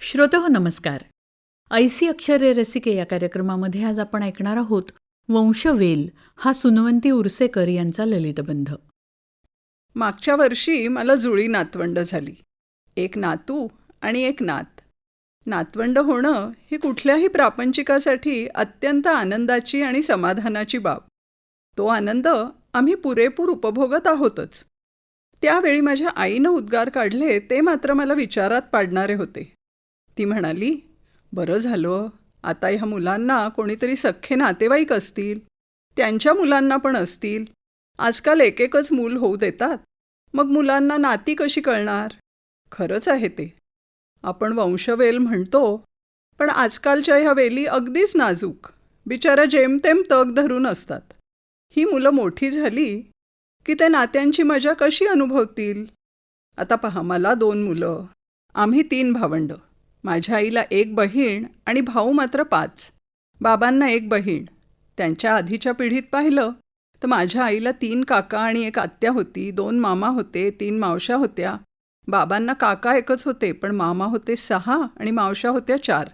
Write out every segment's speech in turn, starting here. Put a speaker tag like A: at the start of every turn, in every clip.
A: श्रोतो नमस्कार. ऐसी अक्षरे रसिके या कार्यक्रमामध्ये आज आपण ऐकणार आहोत वंशवेल हा सुनवंती उर्सेकर यांचा ललितबंध
B: मागच्या वर्षी मला जुळी नातवंड झाली. एक नातू आणि एक नात. नातवंड होणं ही कुठल्याही प्रापंचिकासाठी अत्यंत आनंदाची आणि समाधानाची बाब. तो आनंद आम्ही पुरेपूर उपभोगत आहोतच. त्यावेळी माझ्या आईनं उद्गार काढले ते मात्र मला विचारात पाडणारे होते. ती म्हणाली बरं झालं. आता ह्या मुलांना कोणीतरी सख्खे नातेवाईक असतील. त्यांच्या मुलांना पण असतील. आजकाल एक एकच मूल होऊ देतात. मग मुलांना नाती कशी कळणार? खरंच आहे ते. आपण वंशवेल म्हणतो पण आजकालच्या ह्या वेली अगदीच नाजूक. बिचारा जेमतेम तग धरून असतात. ही मुलं मोठी झाली की ते नात्यांची मजा कशी अनुभवतील? आता पहा मला दोन मुलं. आम्ही तीन भावंडं. माझ्या आईला एक बहीण आणि भाऊ मात्र पाच. बाबांना एक बहीण. त्यांच्या आधीच्या पिढीत पाहिलं तर माझ्या आईला तीन काका आणि एक आत्या होती. दोन मामा होते तीन मावशा होत्या. बाबांना काका एकच होते पण मामा होते सहा आणि मावशा होत्या चार.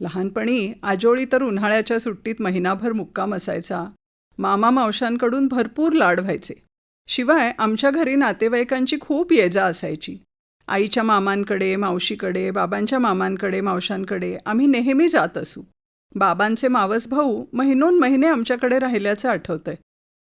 B: लहानपणी आजोळी तर उन्हाळ्याच्या सुट्टीत महिनाभर मुक्काम असायचा. मामा मावशांकडून भरपूर लाड व्हायचे. शिवाय आमच्या घरी नातेवाईकांची खूप ये जा असायची. आईच्या मामांकडे मावशीकडे बाबांच्या मामांकडे मावशांकडे आम्ही नेहमी जात असू. बाबांचे मावस भाऊ महिनोन महिने आमच्याकडे राहिल्याचं आठवतंय.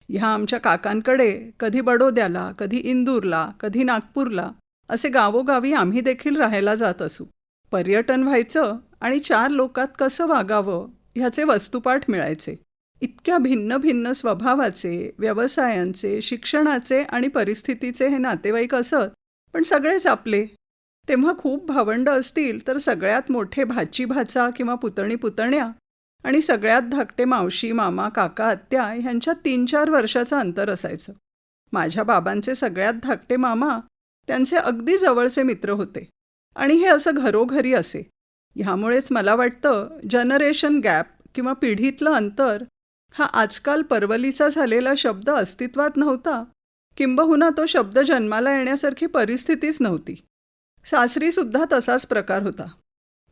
B: ह्या आमच्या काकांकडे कधी बडोद्याला कधी इंदूरला कधी नागपूरला असे गावोगावी आम्ही देखील राहायला जात असू. पर्यटन व्हायचं आणि चार लोकात कसं वागावं ह्याचे वस्तुपाठ मिळायचे. इतक्या भिन्न भिन्न स्वभावाचे व्यवसायांचे शिक्षणाचे आणि परिस्थितीचे हे नातेवाईक असत पण सगळेच आपले. तेव्हा खूप भावंड असतील तर सगळ्यात मोठे भाची भाचा किंवा पुतणी पुतण्या आणि सगळ्यात धाकटे मावशी मामा काका आत्या ह्यांच्यात तीन चार वर्षाचं अंतर असायचं. माझ्या बाबांचे सगळ्यात धाकटे मामा त्यांचे अगदी जवळचे मित्र होते. आणि हे असं घरोघरी असे. ह्यामुळेच मला वाटतं जनरेशन गॅप किंवा पिढीतलं अंतर हा आजकाल परवलीचा झालेला शब्द अस्तित्वात नव्हता किंबहुना तो शब्द जन्माला येण्यासारखी परिस्थितीच नव्हती. सासरीसुद्धा तसाच प्रकार होता.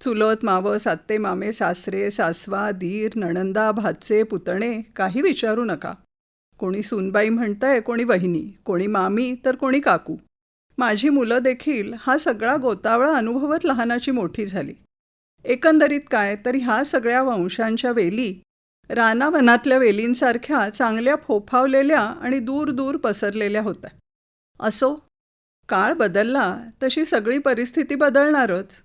B: चुलत मावं सात्ते मामे सासरे सासवा दीर नणंदा भाचे पुतणे काही विचारू नका. कोणी सुनबाई म्हणतंय कोणी वहिनी कोणी मामी तर कोणी काकू. माझी मुलं देखील हा सगळा गोतावळा अनुभवत लहानाची मोठी झाली. एकंदरीत काय तर ह्या सगळ्या वंशांच्या वेली रानावनातल्या वेलींसारख्या चांगल्या फोफावलेल्या आणि दूर दूर पसरलेल्या होत्या. असो काळ बदलला तशी सगळी परिस्थिती बदलणारच.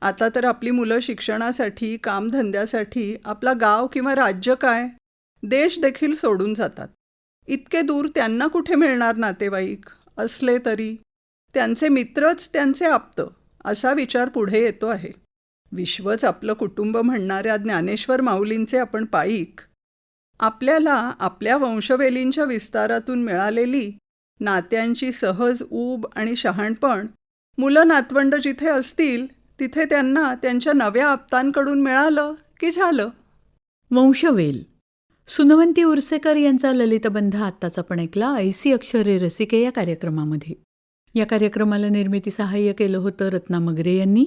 B: आता तर आपली मुलं शिक्षणासाठी कामधंद्यासाठी आपला गाव किंवा राज्य काय देश देखील सोडून जातात. इतके दूर त्यांना कुठे मिळणार नातेवाईक? असले तरी त्यांचे मित्रच त्यांचे आप्त असा विचार पुढे येतो आहे. विश्वच आपलं कुटुंब म्हणणाऱ्या ज्ञानेश्वर माऊलींचे आपण पाईक. आपल्याला आपल्या वंशवेलींच्या विस्तारातून मिळालेली नात्यांची सहज ऊब आणि शहाणपण मुलं नातवंड जिथे असतील तिथे त्यांना त्यांच्या नव्या आप्तांकडून मिळालं की झालं?
A: वंशवेल. सुनवंती उर्सेकर यांचा ललितबंध आत्ताच आपण ऐकला ऐसी अक्षरे रसिके या कार्यक्रमामध्ये. या कार्यक्रमाला निर्मिती सहाय्य केलं होतं रत्ना मगरे यांनी.